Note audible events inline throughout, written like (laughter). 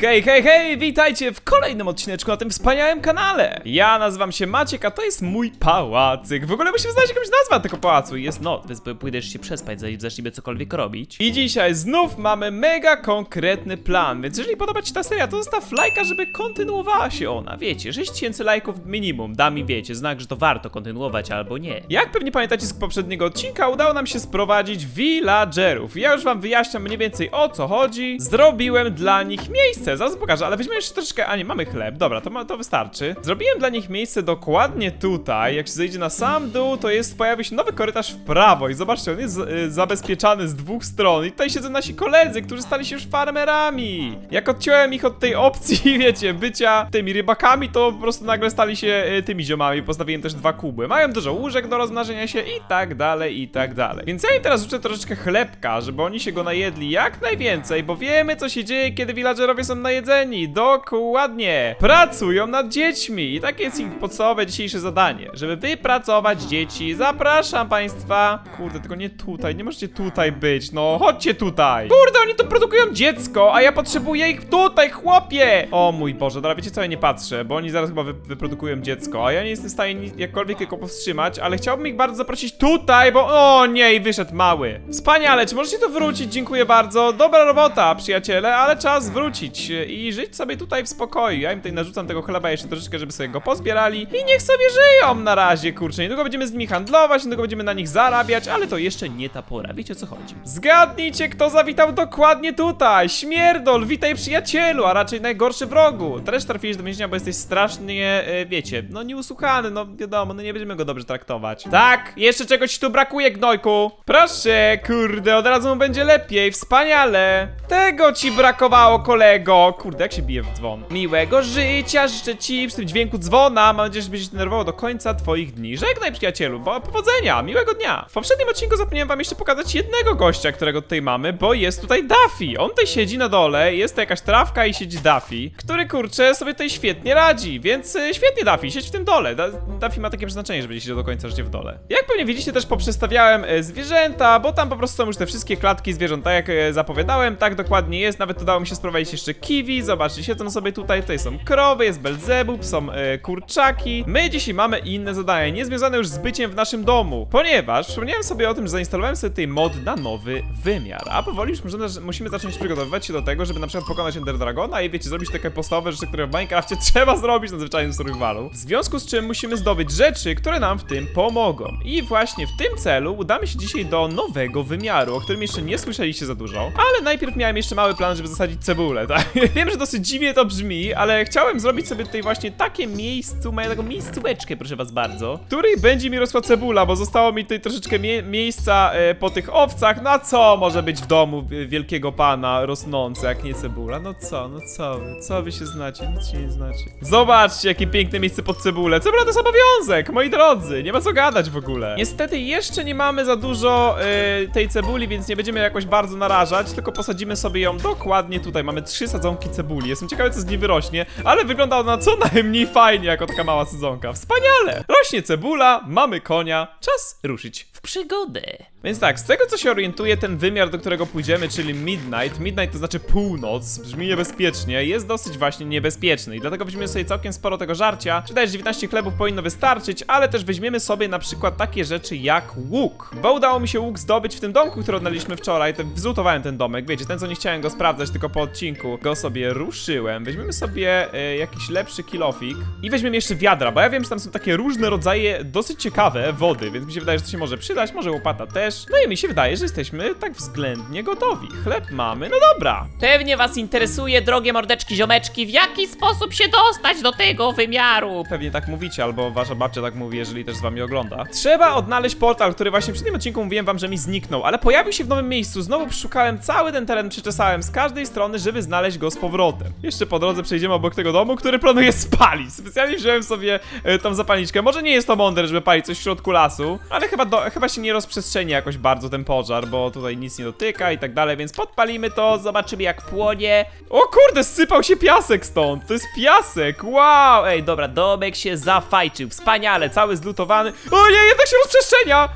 Hej, hej, hej, witajcie w kolejnym odcineczku na tym wspaniałym kanale. Ja nazywam się Maciek, a to jest mój pałacyk. W ogóle musimy znaleźć jakąś nazwę tego pałacu. Jest noc, więc pójdziesz się przespać, zanim zaczniemy cokolwiek robić. I dzisiaj znów mamy mega konkretny plan, więc jeżeli podoba Ci ta seria, to zostaw lajka, żeby kontynuowała się ona. Wiecie, 6000 lajków minimum da mi, wiecie, znak, że to warto kontynuować albo nie. Jak pewnie pamiętacie z poprzedniego odcinka, udało nam się sprowadzić villagerów. Ja już Wam wyjaśniam mniej więcej o co chodzi. Zrobiłem dla nich miejsce, zaraz pokażę, ale weźmiemy jeszcze troszeczkę, a nie, mamy chleb, dobra, to, ma, to wystarczy. Zrobiłem dla nich miejsce dokładnie tutaj, jak się zejdzie na sam dół, to jest, pojawi się nowy korytarz w prawo i zobaczcie, on jest y, zabezpieczany z dwóch stron i tutaj siedzą nasi koledzy, którzy stali się już farmerami. Jak odciąłem ich od tej opcji, (laughs) wiecie, bycia tymi rybakami, to po prostu nagle stali się y, tymi ziomami, postawiłem też dwa kuby. Mają dużo łóżek do rozmnażenia się i tak dalej, i tak dalej. Więc ja im teraz życzę troszeczkę chlebka, żeby oni się go najedli jak najwięcej, bo wiemy co się dzieje, kiedy villagerowie są najedzeni. Dokładnie. Pracują nad dziećmi i takie jest ich podstawowe dzisiejsze zadanie, żeby wypracować dzieci. Zapraszam państwa. Kurde, tylko nie tutaj, nie możecie tutaj być, no chodźcie tutaj. Kurde, oni tu produkują dziecko, a ja potrzebuję ich tutaj, chłopie. O mój Boże, dobra, wiecie co, ja nie patrzę, bo oni zaraz chyba wy wyprodukują dziecko, a ja nie jestem w stanie ni- jakkolwiek jego powstrzymać, ale chciałbym ich bardzo zaprosić tutaj, bo o nie, i wyszedł mały. Wspaniale, czy możecie to wrócić? Dziękuję bardzo. Dobra robota, przyjaciele, ale czas wrócić i żyć sobie tutaj w spokoju. Ja im tutaj narzucam tego chleba jeszcze troszeczkę, żeby sobie go pozbierali i niech sobie żyją na razie, kurczę. Niedługo będziemy z nimi handlować, niedługo będziemy na nich zarabiać, ale to jeszcze nie ta pora. Wiecie o co chodzi? Zgadnijcie, kto zawitał dokładnie tutaj. Śmierdol, witaj przyjacielu, a raczej najgorszy wrogu. Też trafiłeś do więzienia, bo jesteś strasznie, e, wiecie, no nieusłuchany, no wiadomo, no nie będziemy go dobrze traktować. Tak, jeszcze czegoś tu brakuje, gnojku. Proszę, kurde, od razu mu będzie lepiej, wspaniale. Tego ci brakowało, kolego. Kurde, jak się bije w dzwon. Miłego życia życzę ci w tym dźwięku dzwona. Mam nadzieję, że będziesz nerwował do końca twoich dni. Żegnaj, przyjacielu, bo powodzenia, miłego dnia. W poprzednim odcinku zapomniałem wam jeszcze pokazać jednego gościa, którego tutaj mamy, bo jest tutaj Daffy. On tutaj siedzi na dole, jest to jakaś trawka i siedzi Daffy, który kurczę sobie tutaj świetnie radzi, więc y, świetnie Daffy, siedź w tym dole. Da Daffy ma takie przeznaczenie, że będzie siedział do końca życia w dole. Jak pewnie widzicie, też poprzestawiałem e, zwierzęta, bo tam po prostu są już te wszystkie klatki zwierząt, tak jak e, zapowiadałem, tak dokładnie jest. Nawet udało mi się sprowadzić jeszcze kiwi, zobaczcie, siedzą sobie tutaj, tutaj są krowy, jest belzebub, są e, kurczaki. My dzisiaj mamy inne zadanie, niezwiązane już z byciem w naszym domu, ponieważ przypomniałem sobie o tym, że zainstalowałem sobie tutaj mod na nowy wymiar, a powoli już możemy, musimy zacząć przygotowywać się do tego, żeby na przykład pokonać Ender Dragona i wiecie, zrobić takie podstawowe rzeczy, które w Minecrafcie (laughs) trzeba zrobić na zwyczajnym survivalu. W związku z czym musimy zdobyć rzeczy, które nam w tym pomogą. I właśnie w tym celu udamy się dzisiaj do nowego wymiaru, o którym jeszcze nie słyszeliście za dużo. Ale najpierw miałem jeszcze mały plan, żeby zasadzić cebulę, (laughs) tak? (laughs) Wiem, że dosyć dziwnie to brzmi, ale chciałem zrobić sobie tutaj właśnie takie miejscu, moją taką miejscóweczkę, proszę was bardzo, w której będzie mi rosła cebula, bo zostało mi tutaj troszeczkę mie miejsca e, po tych owcach. No co może być w domu wielkiego pana rosnące, jak nie cebula? No co, no co wy, co wy się znacie? Nic się nie znacie. Zobaczcie, jakie piękne miejsce pod cebulę. Cebula to jest obowiązek, moi drodzy, nie ma co gadać w ogóle. Niestety jeszcze nie mamy za dużo e, tej cebuli, więc nie będziemy jakoś bardzo narażać, tylko posadzimy sobie ją dokładnie tutaj. Mamy trzy sadzonki cebuli. Jestem ciekawy, co z niej wyrośnie, ale wygląda ona co najmniej fajnie, jako taka mała sadzonka. Wspaniale! Rośnie cebula, mamy konia, czas ruszyć w przygodę. Więc tak, z tego co się orientuję, ten wymiar, do którego pójdziemy, czyli Midnight, Midnight to znaczy północ, brzmi niebezpiecznie, jest dosyć właśnie niebezpieczny i dlatego weźmiemy sobie całkiem sporo tego żarcia. Czytaj, że 19 chlebów powinno wystarczyć, ale też weźmiemy sobie na przykład takie rzeczy jak łuk. Bo udało mi się łuk zdobyć w tym domku, który odnaleźliśmy wczoraj, to wzlutowałem ten domek, wiecie, ten co nie chciałem go sprawdzać, tylko po odcinku sobie ruszyłem. Weźmiemy sobie e, jakiś lepszy kilofik i weźmiemy jeszcze wiadra, bo ja wiem, że tam są takie różne rodzaje dosyć ciekawe wody, więc mi się wydaje, że to się może przydać, może łopata też. No i mi się wydaje, że jesteśmy tak względnie gotowi. Chleb mamy, no dobra. Pewnie was interesuje, drogie mordeczki ziomeczki, w jaki sposób się dostać do tego wymiaru. Pewnie tak mówicie, albo wasza babcia tak mówi, jeżeli też z wami ogląda. Trzeba odnaleźć portal, który właśnie przy tym odcinku mówiłem wam, że mi zniknął, ale pojawił się w nowym miejscu. Znowu przeszukałem cały ten teren, przeczesałem z każdej strony, żeby znaleźć go z powrotem. Jeszcze po drodze przejdziemy obok tego domu, który planuję spalić. Specjalnie wziąłem sobie e, tą zapalniczkę. Może nie jest to mądre, żeby palić coś w środku lasu, ale chyba, do, chyba się nie rozprzestrzeni jakoś bardzo ten pożar, bo tutaj nic nie dotyka i tak dalej, więc podpalimy to, zobaczymy jak płonie. O kurde, sypał się piasek stąd. To jest piasek, wow! Ej, dobra, domek się zafajczył, wspaniale, cały zlutowany. O nie, jednak się rozprzestrzenia!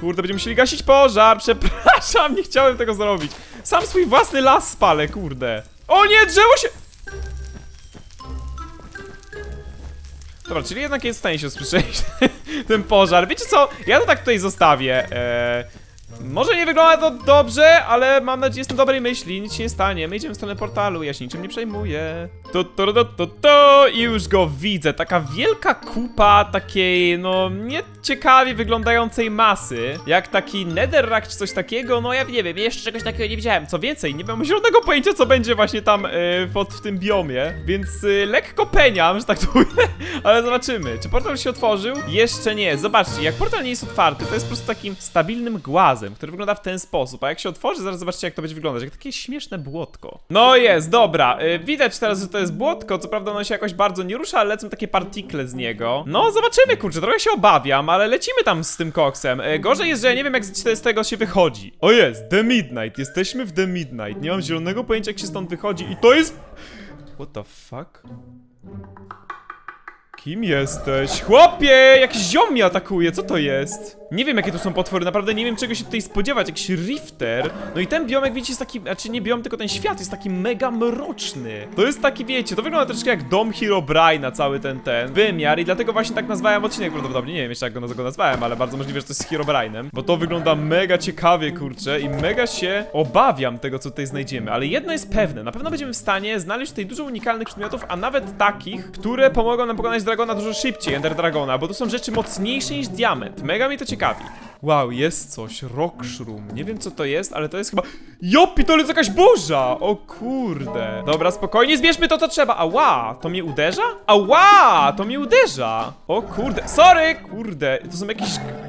Kurde, będziemy musieli gasić pożar, (laughs) przepraszam, nie chciałem tego zrobić. Sam swój własny las spalę, kurde. O nie, drzewo się... Dobra, czyli jednak jest w stanie się usłyszeć (laughs) ten pożar. Wiecie co? Ja to tak tutaj zostawię. Eee, może nie wygląda to dobrze, ale mam nadzieję, jestem dobrej myśli, nic się nie stanie. My idziemy w stronę portalu, ja się niczym nie przejmuję. To, to, to, to, to i już go widzę. Taka wielka kupa takiej, no, nieciekawie wyglądającej masy. Jak taki netherrack czy coś takiego, no ja nie wiem, jeszcze czegoś takiego nie widziałem. Co więcej, nie mam zielonego pojęcia, co będzie właśnie tam e, pod, w tym biomie, więc e, lekko peniam, że tak to ujmę, (laughs) ale zobaczymy. Czy portal się otworzył? Jeszcze nie. Zobaczcie, jak portal nie jest otwarty, to jest po prostu takim stabilnym głazem, który wygląda w ten sposób, a jak się otworzy, zaraz zobaczcie, jak to będzie wyglądać, jak takie śmieszne błotko. No jest, dobra. E, widać teraz, że to jest błotko, co prawda ono się jakoś bardzo nie rusza, ale lecą takie partikle z niego. No, zobaczymy, kurczę, trochę się obawiam, ale lecimy tam z tym koksem. E, gorzej jest, że ja nie wiem, jak z tego się wychodzi. O jest, The Midnight, jesteśmy w The Midnight. Nie mam zielonego pojęcia, jak się stąd wychodzi i to jest... What the fuck? Kim jesteś? Chłopie! Jakiś ziom mnie atakuje, co to jest? Nie wiem jakie to są potwory, naprawdę nie wiem czego się tutaj spodziewać, jakiś rifter. No i ten biom jak widzicie jest taki, znaczy nie biom, tylko ten świat jest taki mega mroczny. To jest taki, wiecie, to wygląda troszkę jak dom Herobrine'a, cały ten, ten wymiar. I dlatego właśnie tak nazwałem odcinek prawdopodobnie, nie wiem jeszcze jak go, go nazwałem, ale bardzo możliwe, że to jest z Herobrine'em Bo to wygląda mega ciekawie, kurczę, i mega się obawiam tego, co tutaj znajdziemy. Ale jedno jest pewne, na pewno będziemy w stanie znaleźć tutaj dużo unikalnych przedmiotów, a nawet takich, które pomogą nam pokonać Dragona dużo szybciej, Ender Dragona, bo to są rzeczy mocniejsze niż diament. Mega mnie to ciekawi. Wow, jest coś, rock shroom. Nie wiem co to jest, ale to jest chyba... Jopi, to jest jakaś burza! O kurde. Dobra, spokojnie, zbierzmy to co trzeba. Ała, to mnie uderza? Ała, to mnie uderza. O kurde, sorry, kurde. To są jakieś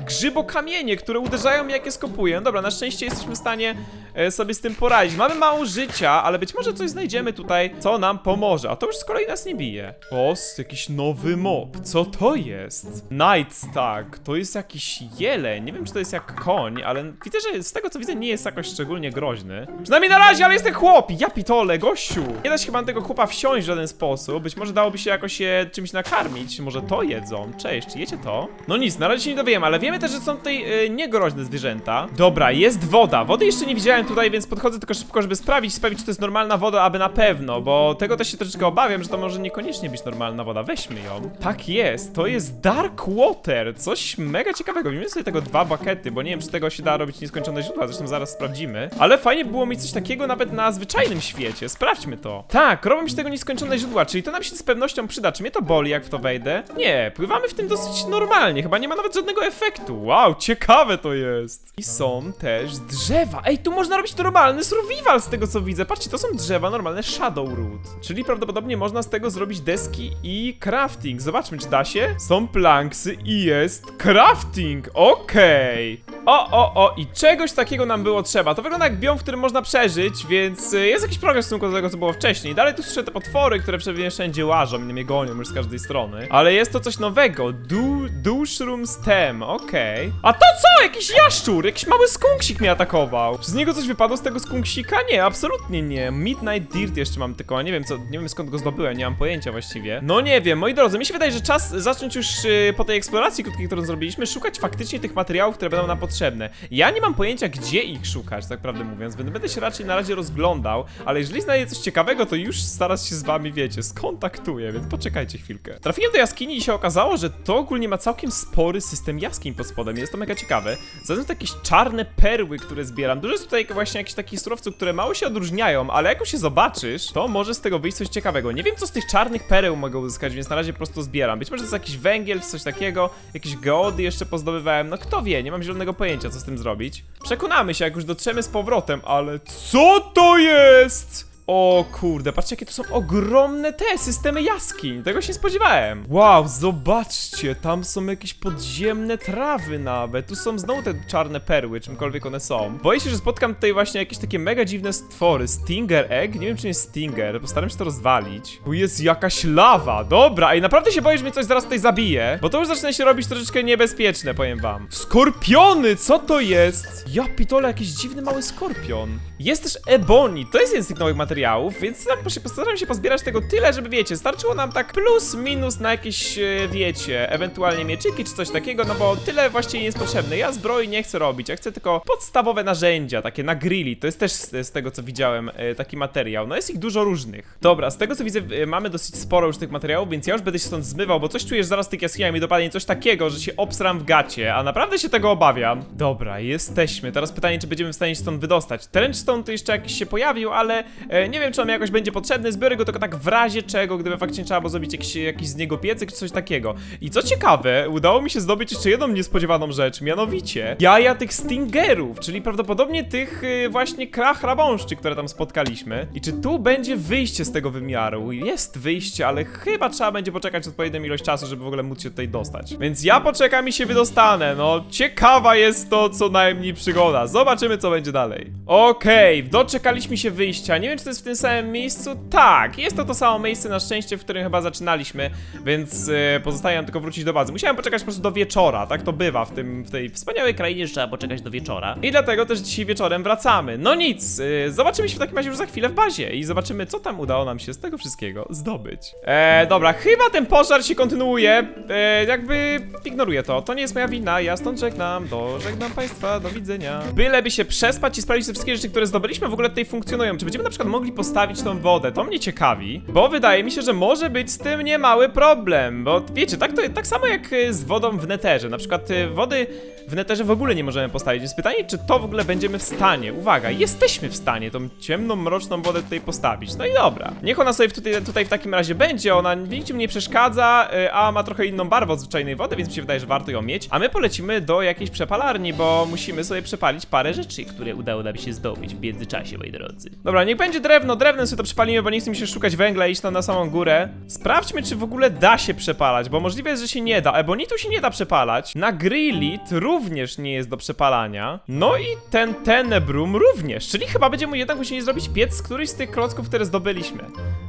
grzybokamienie, które uderzają mnie jak je skopuję. No dobra, na szczęście jesteśmy w stanie e, sobie z tym poradzić. Mamy mało życia, ale być może coś znajdziemy tutaj, co nam pomoże. A to już z kolei nas nie bije. O, jakiś nowy mob. Co to jest? Night Stag. To jest jakiś jeleń. Nie wiem, czy to jest jak koń, ale widzę, że z tego co widzę nie jest jakoś szczególnie groźny. Przynajmniej na razie, ale jest ten chłop! Ja pitole, gościu! Nie da się chyba na tego chłopa wsiąść w żaden sposób. Być może dałoby się jakoś je czymś nakarmić. Może to jedzą. Cześć, czy jecie to? No nic, na razie się nie dowiemy, ale wiemy też, że są tutaj y, niegroźne zwierzęta. Dobra, jest woda. Wody jeszcze nie widziałem tutaj, więc podchodzę tylko szybko, żeby sprawdzić, sprawdzić, czy to jest normalna woda, aby na pewno, bo tego też się troszeczkę obawiam, że to może niekoniecznie być normalna woda. Weźmy ją. Tak jest, to jest Dark Water. Coś mega ciekawego. Weźmy sobie tego dwa bakety, bo nie wiem, czy tego się da robić nieskończone źródła, zresztą zaraz sprawdzimy. Ale fajnie było mieć coś takiego nawet na zwyczajnym świecie. Sprawdźmy to. Tak, robią się tego nieskończone źródła, czyli to nam się z pewnością przyda. Czy mnie to boli, jak w to wejdę? Nie, pływamy w tym dosyć normalnie, chyba nie ma nawet żadnego efektu. Wow, ciekawe to jest. I są też drzewa. Ej, tu można robić normalny survival z tego co widzę. Patrzcie, to są drzewa, normalne shadow root. Czyli prawdopodobnie można z tego zrobić deski i crafting. Zobaczmy, czy da się. Są planksy i jest crafting. Okej. O, o, o, i czegoś takiego nam było trzeba. To wygląda jak biom, w którym można przeżyć, więc y, jest jakiś progres w stosunku do tego, co było wcześniej. Dalej tu słyszę te potwory, które pewnie wszędzie łażą i mnie gonią już z każdej strony. Ale jest to coś nowego. Du, Dushroom Stem, okej. A to co? Jakiś jaszczur, jakiś mały skunksik mnie atakował. Czy z niego coś wypadło z tego skunksika? Nie, absolutnie nie. Midnight Dirt jeszcze mam tylko, nie wiem co, nie wiem skąd go zdobyłem, nie mam pojęcia właściwie. No nie wiem, moi drodzy, mi się wydaje, że czas zacząć już y, po tej eksploracji krótkiej, którą zrobiliśmy, szukać faktycznie tych materiałów, które będą nam potrzebne. Ja nie mam pojęcia, gdzie ich szukać, tak prawdę mówiąc, będę, będę się raczej na razie rozglądał, ale jeżeli znajdę coś ciekawego, to już staram się z wami, wiecie, skontaktuję, więc poczekajcie chwilkę. Trafiłem do jaskini i się okazało, że to ogólnie ma całkiem spory system jaskiń pod spodem, jest to mega ciekawe. Zatem jakieś czarne perły, które zbieram. Dużo jest tutaj właśnie jakichś takich surowców, które mało się odróżniają, ale jak już się zobaczysz, to może z tego wyjść coś ciekawego. Nie wiem, co z tych czarnych pereł mogę uzyskać, więc na razie po prostu zbieram. Być może to jest jakiś węgiel, coś takiego, jakieś geody jeszcze pozdobywałem, no kto wie, nie mam zielonego pojęcia, co z tym zrobić. Przekonamy się, jak już dotrzemy z powrotem, ale co to jest? O kurde, patrzcie jakie to są ogromne te systemy jaskiń, tego się spodziewałem. Wow, zobaczcie, tam są jakieś podziemne trawy nawet, tu są znowu te czarne perły, czymkolwiek one są. Boję się, że spotkam tutaj właśnie jakieś takie mega dziwne stwory, Stinger Egg, nie wiem czym jest Stinger, postaram się to rozwalić. Tu jest jakaś lawa, dobra, i naprawdę się boję, że mnie coś zaraz tutaj zabije, bo to już zaczyna się robić troszeczkę niebezpieczne, powiem wam. Skorpiony, co to jest? Ja pitole, jakiś dziwny mały skorpion. Jest też ebony, to jest jeden z tych nowych materiałów, materiałów, więc tak postaram się pozbierać tego tyle, żeby wiecie, starczyło nam tak plus minus na jakieś, e, wiecie, ewentualnie mieczyki czy coś takiego, no bo tyle właściwie nie jest potrzebne. Ja zbroi nie chcę robić, ja chcę tylko podstawowe narzędzia, takie na grilli, to jest też z, z tego co widziałem e, taki materiał, no jest ich dużo różnych. Dobra, z tego co widzę e, mamy dosyć sporo już tych materiałów, więc ja już będę się stąd zmywał, bo coś czujesz zaraz tych jaskiniach mi dopadnie coś takiego, że się obsram w gacie, a naprawdę się tego obawiam. Dobra, jesteśmy. Teraz pytanie, czy będziemy w stanie się stąd wydostać. Trenchstone to jeszcze jakiś się pojawił, ale nie wiem, czy on jakoś będzie potrzebny. Zbiorę go tylko tak w razie czego, gdyby faktycznie trzeba było zrobić jakiś, jakiś z niego piecyk czy coś takiego. I co ciekawe, udało mi się zdobyć jeszcze jedną niespodziewaną rzecz, mianowicie jaja tych stingerów, czyli prawdopodobnie tych y, właśnie krachrabąszczy, które tam spotkaliśmy. I czy tu będzie wyjście z tego wymiaru? Jest wyjście, ale chyba trzeba będzie poczekać odpowiednią ilość czasu, żeby w ogóle móc się tutaj dostać. Więc ja poczekam i się wydostanę. No, ciekawa jest to co najmniej przygoda. Zobaczymy, co będzie dalej. Okej, doczekaliśmy się wyjścia. Nie wiem, czy w tym samym miejscu. Tak, jest to to samo miejsce na szczęście, w którym chyba zaczynaliśmy, więc e, pozostaje nam tylko wrócić do bazy. Musiałem poczekać po prostu do wieczora, tak to bywa w tym, w tej wspaniałej krainie, że Trzeba poczekać do wieczora. i dlatego też dzisiaj wieczorem wracamy. No nic, y, zobaczymy się w takim razie już za chwilę w bazie i zobaczymy, co tam udało nam się z tego wszystkiego zdobyć. E, dobra, chyba ten pożar się kontynuuje. E, jakby ignoruję to. To nie jest moja wina, ja stąd żegnam. Do żegnam państwa, do widzenia. Byleby się przespać i sprawdzić te wszystkie rzeczy, które zdobyliśmy, w ogóle tutaj funkcjonują. Czy będziemy na przykład mogli postawić tą wodę? To mnie ciekawi, bo wydaje mi się, że może być z tym niemały problem. Bo wiecie, tak, to, tak samo jak y, z wodą w neterze. Na przykład y, wody w neterze w ogóle nie możemy postawić. Więc pytanie, czy to w ogóle będziemy w stanie. Uwaga, jesteśmy w stanie tą ciemną, mroczną wodę tutaj postawić. No i dobra. Niech ona sobie tutaj, tutaj w takim razie będzie. Ona w niczym nie przeszkadza, y, a ma trochę inną barwę od zwyczajnej wody, więc mi się wydaje, że warto ją mieć. A my polecimy do jakiejś przepalarni, bo musimy sobie przepalić parę rzeczy, które udało nam się zdobyć w międzyczasie, moi drodzy. Dobra, niech będzie drewno, drewnem sobie to przepalimy, bo nie chce mi się szukać węgla i iść tam na samą górę. Sprawdźmy, czy w ogóle da się przepalać, bo możliwe jest, że się nie da. Ebonitu się nie da przepalać. Na grillit również nie jest do przepalania. No i ten tenebrum również, czyli chyba będziemy jednak musieli zrobić piec z któryś z tych klocków, które zdobyliśmy.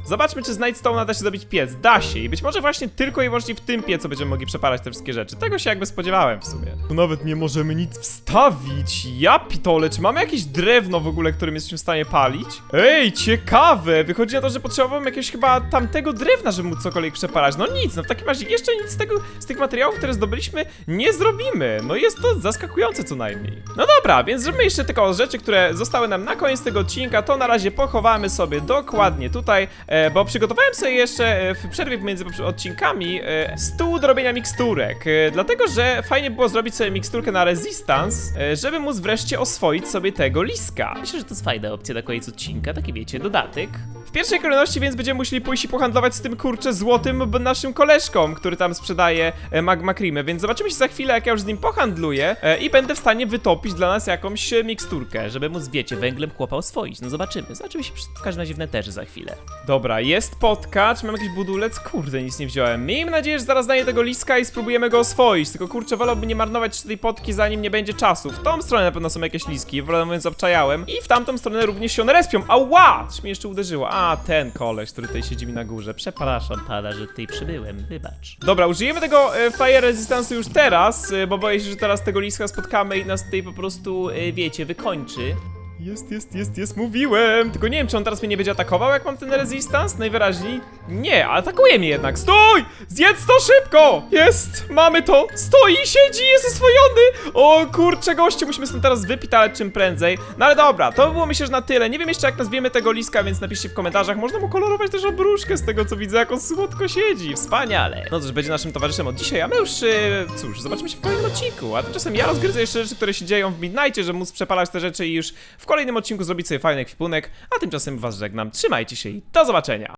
Zobaczmy, czy z Nightstone'a da się zrobić piec. Da się i być może właśnie tylko i wyłącznie w tym piecu będziemy mogli przepalać te wszystkie rzeczy. Tego się jakby spodziewałem w sumie. Tu nawet nie możemy nic wstawić. Ja pitole, czy mamy jakieś drewno w ogóle, którym jesteśmy w stanie palić? Ej, ciekawe! Wychodzi na to, że potrzebowałem jakiegoś chyba tamtego drewna, żeby móc cokolwiek przepalać. No nic, no w takim razie jeszcze nic z tego, z tych materiałów, które zdobyliśmy, nie zrobimy. No jest to zaskakujące co najmniej. No dobra, więc zróbmy jeszcze tylko rzeczy, które zostały nam na koniec tego odcinka, to na razie pochowamy sobie dokładnie tutaj, e, bo przygotowałem sobie jeszcze e, w przerwie poprze- odcinkami e, stół do robienia miksturek, dlatego, że fajnie było zrobić sobie miksturkę na resistance, żeby móc wreszcie oswoić sobie tego liska. Myślę, że to jest fajna opcja na koniec odcinka, taki wiecie, dodatek. W pierwszej kolejności więc będziemy musieli pójść i pohandlować z tym kurczę złotym naszym koleżką, który tam sprzedaje e, magma creamy, więc zobaczymy się za chwilę jak ja już z nim pohandluję e, i będę w stanie wytopić dla nas jakąś e, miksturkę, żeby móc, wiecie, węglem chłopa oswoić. No zobaczymy, zobaczymy się w każdym razie w neterze za chwilę. Dobra, jest potkacz, mam jakiś budulec, kurde, nic nie wziąłem. Miejmy nadzieję, że zaraz znajdę tego liska i spróbujemy go oswoić, tylko kurczę, wolałbym nie marnować tej potki, zanim nie będzie czasu. W tą stronę na pewno są jakieś liski, wolę mówiąc obczajałem i w tamtą stronę również się one respią. Ała! Coś mnie jeszcze uderzyło. A, ten koleś, który tutaj siedzi mi na górze, przepraszam. Przepraszam pana, że tutaj przybyłem, wybacz. Dobra, użyjemy tego e, Fire Resistance już teraz, e, bo boję się, że teraz tego liska spotkamy i nas tutaj po prostu, e, wiecie, wykończy. Jest, jest, jest, jest, mówiłem! Tylko nie wiem, czy on teraz mnie nie będzie atakował, jak mam ten resistance? Najwyraźniej nie, atakuje mnie jednak. Stój! Zjedz to szybko! Jest! Mamy to! Stoi, siedzi, jest oswojony! O kurczę, goście, musimy stąd teraz wypitalać czym prędzej. No ale dobra, to by było myślę, że na tyle. Nie wiem jeszcze, jak nazwiemy tego liska, więc napiszcie w komentarzach. Można mu kolorować też obruszkę z tego, co widzę, jak on słodko siedzi. Wspaniale! No już będzie naszym towarzyszem od dzisiaj, a my już, e, cóż, zobaczymy się w kolejnym odcinku. A tymczasem ja rozgryzę jeszcze rzeczy, które się dzieją w Midnightie, żeby móc przepalać te rzeczy i już w kolejnym odcinku zrobić sobie fajny ekwipunek. A tymczasem was żegnam. Trzymajcie się i do zobaczenia!